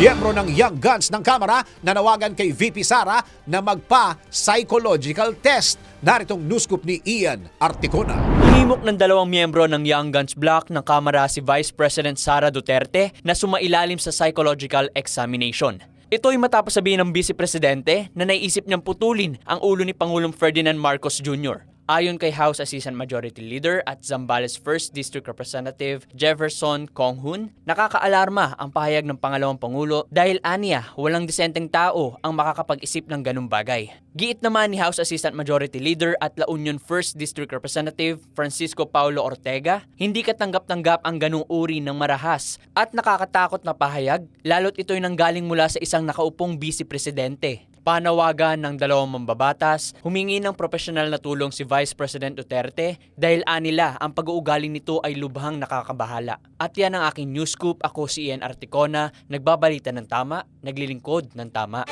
Miyembro ng Young Guns ng Kamara nanawagan kay VP Sara na magpa-psychological test. Naritong news scoop ni Ian Articona. Hinimok ng dalawang miyembro ng Young Guns Block ng Kamara si Vice President Sara Duterte na sumailalim sa psychological examination. Ito ay matapos sabihin ng Vice Presidente na naiisip niyang putulin ang ulo ni Pangulong Ferdinand Marcos Jr. Ayon kay House Assistant Majority Leader at Zambales 1st District Representative Jefferson Konghun, nakakaalarma ang pahayag ng pangalawang pangulo dahil aniya walang disenteng tao ang makakapag-isip ng ganung bagay. Giit naman ni House Assistant Majority Leader at La Union 1st District Representative Francisco Paulo Ortega, hindi katanggap-tanggap ang ganung uri ng marahas at nakakatakot na pahayag lalo't ito'y nanggaling mula sa isang nakaupong vice presidente. Panawagan ng dalawang mambabatas, humingi ng profesional na tulong si Vice President Duterte dahil anila ang pag-uugali nito ay lubhang nakakabahala. At yan ang aking news scoop. Ako si Ian Articona, nagbabalita ng tama, naglilingkod ng tama.